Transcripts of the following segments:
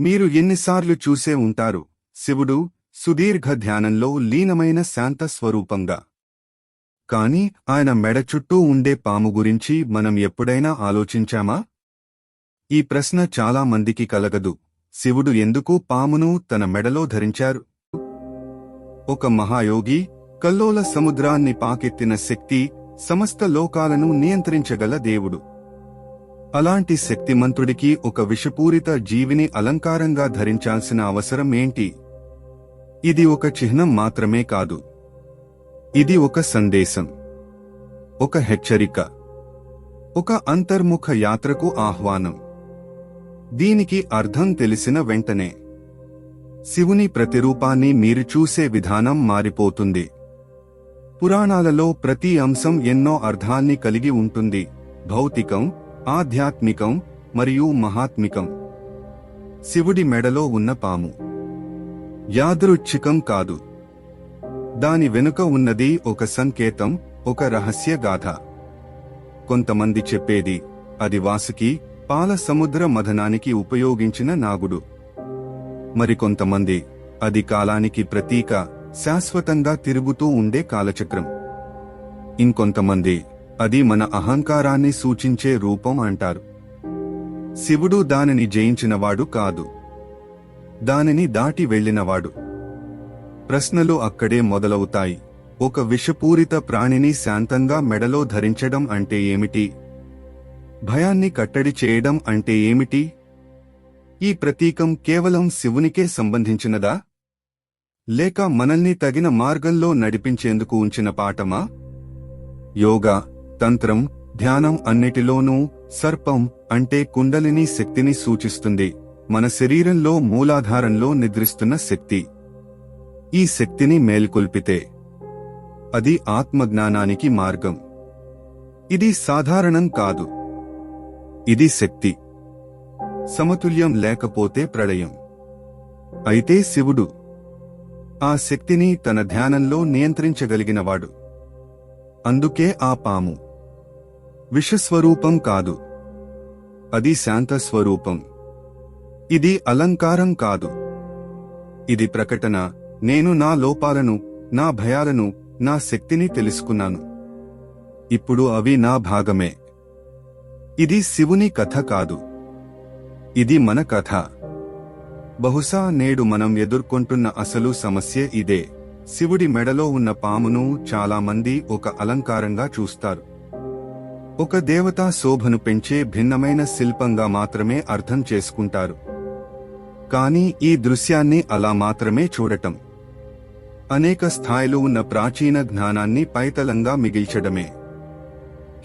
మీరు ఎన్నిసార్లు చూసే ఉంటారు. శివుడు సుదీర్ఘ ధ్యానంలో లీనమైన శాంత స్వరూపంగా. కాని ఆయన మెడ చుట్టూ ఉండే పాము గురించి మనం ఎప్పుడైనా ఆలోచించామా? ఈ ప్రశ్న చాలా మందికి కలగదు. శివుడు ఎందుకు పామును తన మెడలో ధరించారు? ఒక మహాయోగి కల్లోల సముద్రాన్ని పాకెత్తిన శక్తి సమస్త లోకాలను నియంత్రించగల దేవుడు. అలాంటి శక్తిమంతుడికి ఒక విషపూరిత జీవిని అలంకారంగా ధరించాల్సిన అవసరం ఏంటి? ఇది ఒక చిహ్నం మాత్రమే కాదు. ఇది ఒక సందేశం. ఒక హెచ్చరిక. ఒక అంతర్ముఖ యాత్రకు ఆహ్వానం. దీనికి అర్థం తెలిసిన వెంటనే. శివుని ప్రతిరూపాన్ని మీరు చూసే విధానం మారిపోతుంది. పురాణాలలో ప్రతి అంశం ఎన్నో అర్థాన్ని కలిగి ఉంటుంది. భౌతికం ఆధ్యాత్మికం మరియు మహాత్మికం. శివుడి మెడలో ఉన్న పాము. యాదృచ్ఛికం కాదు. దాని వెనుక ఉన్నది ఒక సంకేతం ఒక రహస్య గాథ. కొంతమంది చెప్పేది అది వాసుకి పాల సముద్ర మథనానికి ఉపయోగించిన నాగుడు. మరికొంతమంది అది కాలానికి ప్రతీక శాశ్వతంగా తిరుగుతూ ఉండే కాలచక్రం. ఇంకొంతమంది అది మన అహంకారాన్ని సూచించే రూపం అంటారు. శివుడు దానిని జయించినవాడు కాదు. దానిని దాటి వెళ్ళినవాడు. ప్రశ్నలు అక్కడే మొదలవుతాయి. ఒక విషపూరిత ప్రాణిని శాంతంగా మెడలో ధరించడం అంటే ఏమిటి? భయాన్ని కట్టడి చేయడం అంటే ఏమిటి? ఈ ప్రతీకం కేవలం శివునికే సంబంధించినదా? లేక మనల్ని తగిన మార్గంలో నడిపించేందుకు ఉంచిన పాఠమా? యోగా తంత్రం ధ్యానం అన్నిటిలోనూ సర్పం అంటే కుండలిని శక్తిని సూచిస్తుంది. మన శరీరంలో మూలాధారంలో నిద్రిస్తున్న శక్తి. ఈ శక్తిని మేల్కొల్పితే అది ఆత్మజ్ఞానానికి మార్గం. ఇది సాధారణం కాదు. ఇది శక్తి. సమతుల్యం లేకపోతే ప్రళయం. అయితే శివుడు ఆ శక్తిని తన ధ్యానంలో నియంత్రించగలిగినవాడు. అందుకే ఆ పాము. విషస్వరూపం కాదు. అది శాంత స్వరూపం. ఇది అలంకారం కాదు. ఇది ప్రకటన. నేను నా లోపాలను నా భయాలను నా శక్తిని తెలుసుకున్నాను. ఇప్పుడు అవి నా భాగమే. ఇది శివుని కథ కాదు. ఇది మన కథ. బహుశా నేడు మనం ఎదుర్కొంటున్న అసలు సమస్య ఇదే. శివుడి మెడలో ఉన్న పామును చాలామంది ఒక అలంకారంగా చూస్తారు. ఒక దేవతా శోభను పెంచే భిన్నమైన శిల్పంగా మాత్రమే అర్థం చేసుకుంటారు. కానీ ఈ దృశ్యాన్ని అలా మాత్రమే చూడటం. అనేక స్థాయిలు ఉన్న ప్రాచీన జ్ఞానాన్ని పైతలంగా మిగిల్చడమే.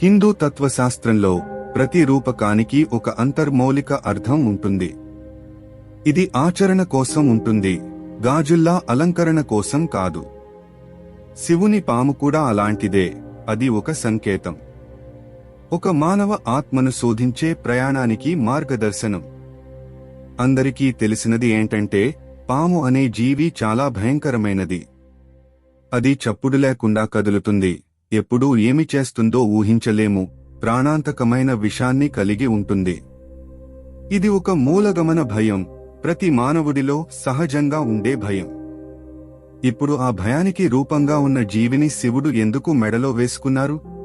హిందూ తత్వశాస్త్రంలో ప్రతి రూపకానికి ఒక అంతర్మౌలిక అర్థం ఉంటుంది. ఇది ఆచరణ కోసం ఉంటుంది గాజుల్లా అలంకరణ కోసం కాదు. శివుని పాము కూడా అలాంటిదే అది ఒక సంకేతం. ఒక మానవ ఆత్మను శోధించే ప్రయాణానికి మార్గదర్శనం. అందరికీ తెలిసినది ఏంటంటే పాము అనే జీవి చాలా భయంకరమైనది. అది చప్పుడు లేకుండా కదులుతుంది. ఎప్పుడూ ఏమి చేస్తుందో ఊహించలేము. ప్రాణాంతకమైన విషాన్ని కలిగి ఉంటుంది. ఇది ఒక మూలగమన భయం. ప్రతి మానవుడిలో సహజంగా ఉండే భయం. ఇప్పుడు ఆ భయానికి రూపంగా ఉన్న జీవిని శివుడు ఎందుకు మెడలో వేసుకున్నారు?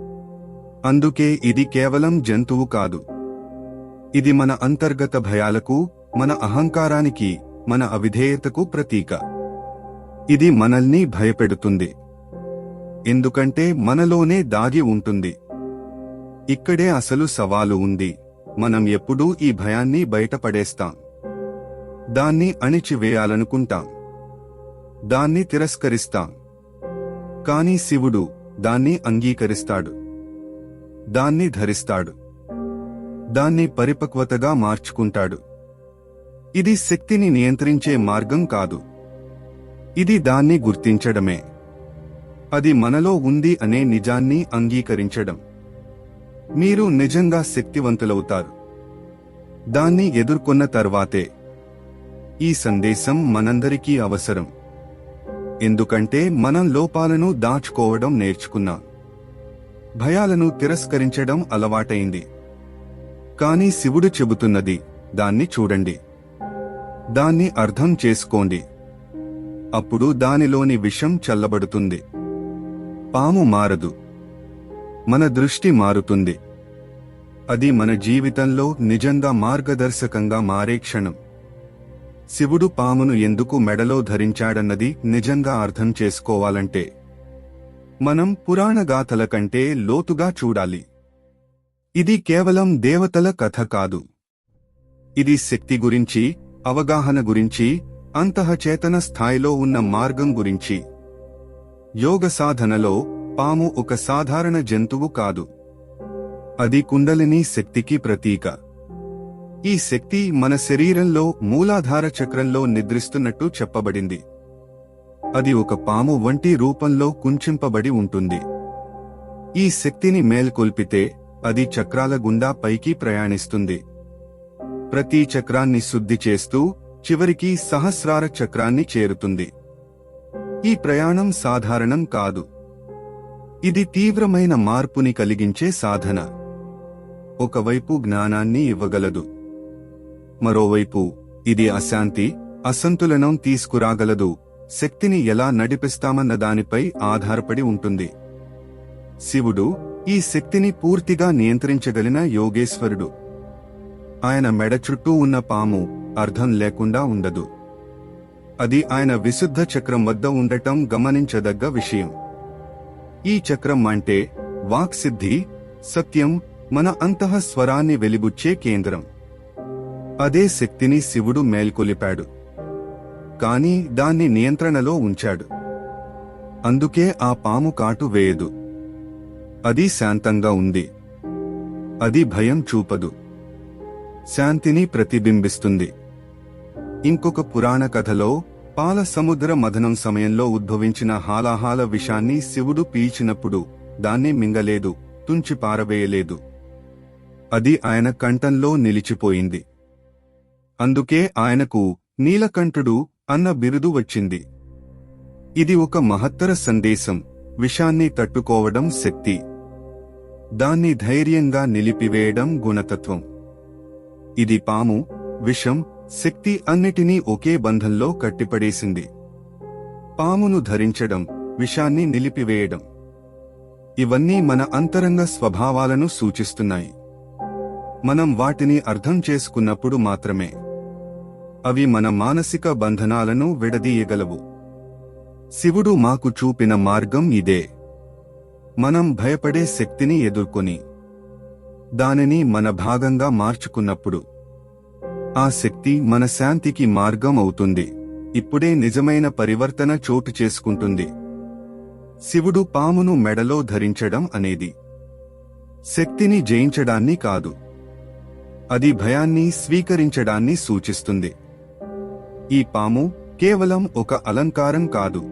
అందుకే ఇది కేవలం జంతువు కాదు. ఇది మన అంతర్గత భయాలకు మన అహంకారానికి మన అవిధేయతకు ప్రతీక. ఇది మనల్ని భయపెడుతుంది. ఎందుకంటే మనలోనే దాగి ఉంటుంది. ఇక్కడే అసలు సవాలు ఉంది. మనం ఎప్పుడూ ఈ భయాన్ని బయటపడేస్తాం. దాన్ని అణిచివేయాలనుకుంటాం. దాన్ని తిరస్కరిస్తాం. కాని శివుడు దాన్ని అంగీకరిస్తాడు. దాన్ని ధరిస్తాడు. దాన్ని పరిపక్వతగా మార్చుకుంటాడు. ఇది శక్తిని నియంత్రించే మార్గం కాదు. ఇది దాన్ని గుర్తించడమే. అది మనలో ఉంది అనే నిజాన్ని అంగీకరించడం. మీరు నిజంగా శక్తివంతులవుతారు. దాన్ని ఎదుర్కొన్న తర్వాతే. ఈ సందేశం మనందరికీ అవసరం. ఎందుకంటే మనం లోపాలను దాచుకోవడం నేర్చుకున్నాం. భయాలను తిరస్కరించడం అలవాటైంది. కాని శివుడు చెబుతున్నది దాన్ని చూడండి. దాన్ని అర్థం చేసుకోండి. అప్పుడు దానిలోని విషం చల్లబడుతుంది. పాము మారదు. మన దృష్టి మారుతుంది. అది మన జీవితంలో నిజంగా మార్గదర్శకంగా మారే క్షణం. శివుడు పామును ఎందుకు మెడలో ధరించాడన్నది నిజంగా అర్థం చేసుకోవాలంటే మనం పురాణగాథల కంటే లోతుగా చూడాలి. ఇది కేవలం దేవతల కథ కాదు. ఇది శక్తి గురించి అవగాహన గురించి అంతఃచేతన స్థాయిలో ఉన్న మార్గం గురించి. యోగ సాధనలో పాము ఒక సాధారణ జంతువు కాదు. అది కుండలిని శక్తికి ప్రతీక. ఈ శక్తి మన శరీరంలో మూలాధార చక్రంలో నిద్రిస్తున్నట్టు చెప్పబడింది. అది ఒక పాము వంటి రూపంలో కుంచింపబడి ఉంటుంది. ఈ శక్తిని మేల్కొల్పితే అది చక్రాల గుండా పైకి ప్రయాణిస్తుంది. ప్రతి చక్రాన్ని శుద్ధి చేస్తూ చివరికి సహస్రార చక్రాన్ని చేరుతుంది. ఈ ప్రయాణం సాధారణం కాదు. ఇది తీవ్రమైన మార్పుని కలిగించే సాధన. ఒకవైపు జ్ఞానాన్ని ఇవ్వగలదు. మరోవైపు ఇది అశాంతి అసంతులనం తీసుకురాగలదు. శక్తిని ఎలా నడిపిస్తామన్న దానిపై ఆధారపడి ఉంటుంది. శివుడు ఈ శక్తిని పూర్తిగా నియంత్రించగలిగిన యోగేశ్వరుడు. ఆయన మెడ చుట్టూ ఉన్న పాము అర్థం లేకుండా ఉండదు. అది ఆయన విశుద్ధ చక్రం వద్ద ఉండటం గమనించదగ్గ విషయం. ఈ చక్రం అంటే వాక్సిద్ధి సత్యం మన అంతః స్వరాన్ని వెలిబుచ్చే కేంద్రం. అదే శక్తిని శివుడు మేల్కొలిపాడు. కాని దాన్ని నియంత్రణలో ఉంచాడు. అందుకే ఆ పాము కాటు వేయదు. అది శాంతంగా ఉంది. అది భయం చూపదు. శాంతిని ప్రతిబింబిస్తుంది. ఇంకొక పురాణ కథలో పాల సముద్ర మథనం సమయంలో ఉద్భవించిన హాలాహాల విషాన్ని శివుడు పీల్చినప్పుడు దాన్ని మింగలేదు తుంచి పారవేయలేదు. అది ఆయన కంఠంలో నిలిచిపోయింది. అందుకే ఆయనకు నీలకంఠుడు అన్న బిరుదు వచ్చింది. ఇది ఒక మహత్తర సందేశం. విషాన్ని తట్టుకోవడం శక్తి. దాన్ని ధైర్యంగా నిలిపివేయడం గుణతత్వం. ఇది పాము విషం శక్తి అన్నిటినీ ఒకే బంధంలో కట్టిపడేసింది. పామును ధరించడం విషాన్ని నిలిపివేయడం. ఇవన్నీ మన అంతరంగ స్వభావాలను సూచిస్తున్నాయి. మనం వాటిని అర్థం చేసుకున్నప్పుడు మాత్రమే. అవి మన మానసిక బంధనాలను విడదీయగలవు. శివుడు మాకు చూపిన మార్గం ఇదే. మనం భయపడే శక్తిని ఎదుర్కొని దానిని మన భాగంగా మార్చుకున్నప్పుడు ఆ శక్తి మన శాంతికి మార్గం అవుతుంది. ఇప్పుడే నిజమైన పరివర్తన చోటు చేసుకుంటుంది. శివుడు పామును మెడలో ధరించడం అనేది శక్తిని జయించడాన్ని కాదు. అది భయాన్ని స్వీకరించడాన్ని సూచిస్తుంది. ఈ పాము కేవలం ఒక అలంకారం కాదు.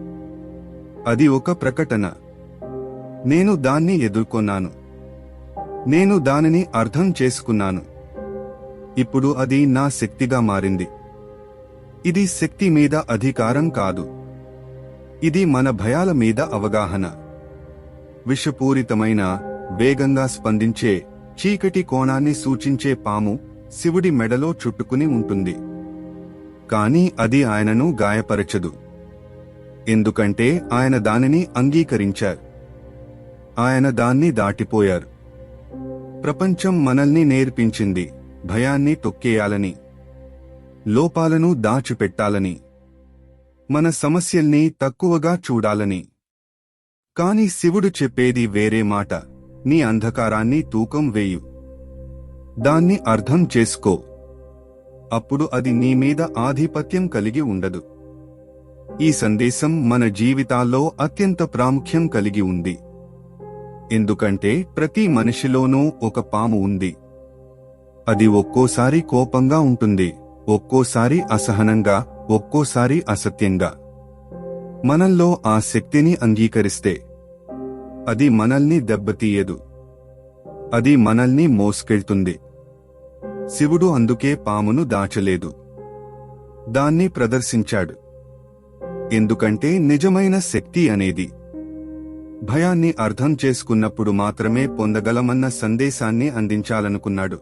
అది ఒక ప్రకటన. నేను దాన్ని ఎదుర్కొన్నాను. నేను దానిని అర్థం చేసుకున్నాను. ఇప్పుడు అది నా శక్తిగా మారింది. ఇది శక్తి మీద అధికారం కాదు. ఇది మన భయాల మీద అవగాహన. విషపూరితమైన వేగంగా స్పందించే చీకటి కోణాన్ని సూచించే పాము శివుడి మెడలో చుట్టుకుని ఉంటుంది. కాని అది ఆయనను గాయపరచదు. ఎందుకంటే ఆయన దానిని అంగీకరించారు. ఆయన దాన్ని దాటిపోయారు. ప్రపంచం మనల్ని నేర్పించింది భయాన్ని తొక్కేయాలని లోపాలను దాచిపెట్టాలని మన సమస్యల్ని తక్కువగా చూడాలని. కాని శివుడు చెప్పేది వేరే మాట నీ అంధకారాన్ని తూకం వేయు. దాన్ని అర్థం చేసుకో. అప్పుడు అది నీ మీద ఆధిపత్యం కలిగి ఉండదు. ఈ సందేశం మన జీవితాల్లో అత్యంత ప్రాముఖ్యం కలిగి ఉంది. ఎందుకంటే ప్రతి మనిషిలోనూ ఒక పాము ఉంది. అది ఒక్కోసారి కోపంగా ఉంటుంది ఒక్కోసారి అసహనంగా ఒక్కోసారి అసత్యంగా. మనల్లో ఆ శక్తిని అంగీకరిస్తే అది మనల్ని దెబ్బతీయదు. అది మనల్ని మోసుకెళ్తుంది. శివుడు అందుకే పామును దాచలేదు. దాన్ని ప్రదర్శించాడు. ఎందుకంటే నిజమైన శక్తి అనేది. భయాన్ని అర్థం చేసుకున్నప్పుడు మాత్రమే పొందగలమన్న సందేశాన్ని అందించాలనుకున్నాడు.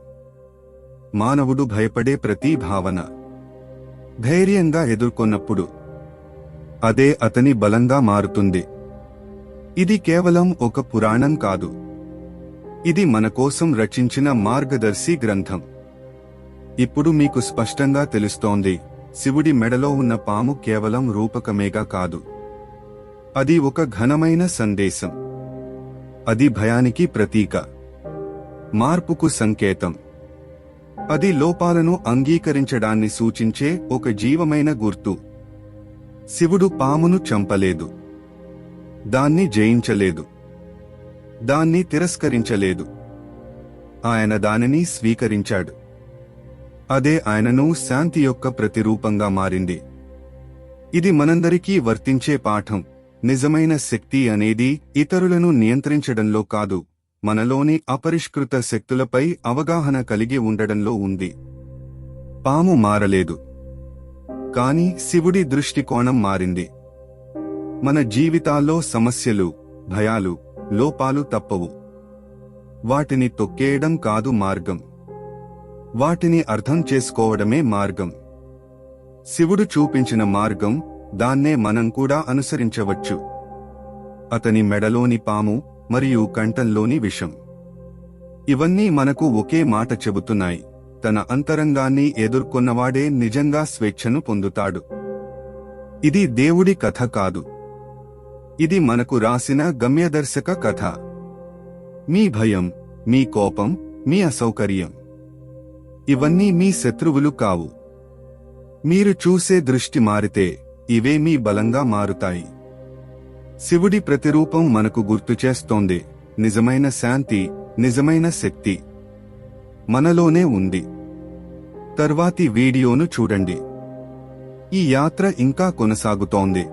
మానవుడు భయపడే ప్రతి భావన. ధైర్యంగా ఎదుర్కొన్నప్పుడు. అదే అతని బలంగా మారుతుంది. ఇది కేవలం ఒక పురాణం కాదు. ఇది మన కోసం రచించిన మార్గదర్శి గ్రంథం. ఇప్పుడు మీకు స్పష్టంగా తెలుస్తోంది శివుడి మెడలో ఉన్న పాము కేవలం రూపకమేగా కాదు. అది ఒక ఘనమైన సందేశం. అది భయానికి ప్రతీక. మార్పుకు సంకేతం. అది లోపాలను అంగీకరించడాన్ని సూచించే ఒక జీవమైన గుర్తు. శివుడు పామును చంపలేదు. దాన్ని జయించలేదు. దాన్ని తిరస్కరించలేదు. ఆయన దానిని స్వీకరించాడు. అదే ఆయనను శాంతి యొక్క ప్రతిరూపంగా మారింది. ఇది మనందరికీ వర్తించే పాఠం. నిజమైన శక్తి అనేది ఇతరులను నియంత్రించడంలో కాదు మనలోని అపరిష్కృత శక్తులపై అవగాహన కలిగి ఉండడంలో ఉంది. పాము మారలేదు. కాని శివుడి దృష్టికోణం మారింది. మన జీవితాల్లో సమస్యలు భయాలు లోపాలు తప్పవు. వాటిని తొక్కేయడం కాదు మార్గం. వాటిని అర్థం చేసుకోవడమే మార్గం. శివుడు చూపించిన మార్గం దాన్నే మనం కూడా అనుసరించవచ్చు. అతని మెడలోని పాము మరియు కంఠంలోని విషం. ఇవన్నీ మనకు ఒకే మాట చెబుతున్నాయి. తన అంతరంగాన్ని ఎదుర్కొన్నవాడే నిజంగా స్వేచ్ఛను పొందుతాడు. ఇది దేవుడి కథ కాదు. ఇది మనకు రాసిన గమ్యదర్శక కథ. మీ భయం మీ కోపం మీ అసౌకర్యం. ఇవన్నీ మీ శత్రువులు కావు. మీరు చూసే దృష్టి మారితే ఇవే మీ బలంగా మారుతాయి. శివుడి ప్రతిరూపం మనకు గుర్తు చేస్తోంది. నిజమైన శాంతి నిజమైన శక్తి మనలోనే ఉంది. తర్వాతి వీడియోను చూడండి. ఈ యాత్ర ఇంకా కొనసాగుతోంది.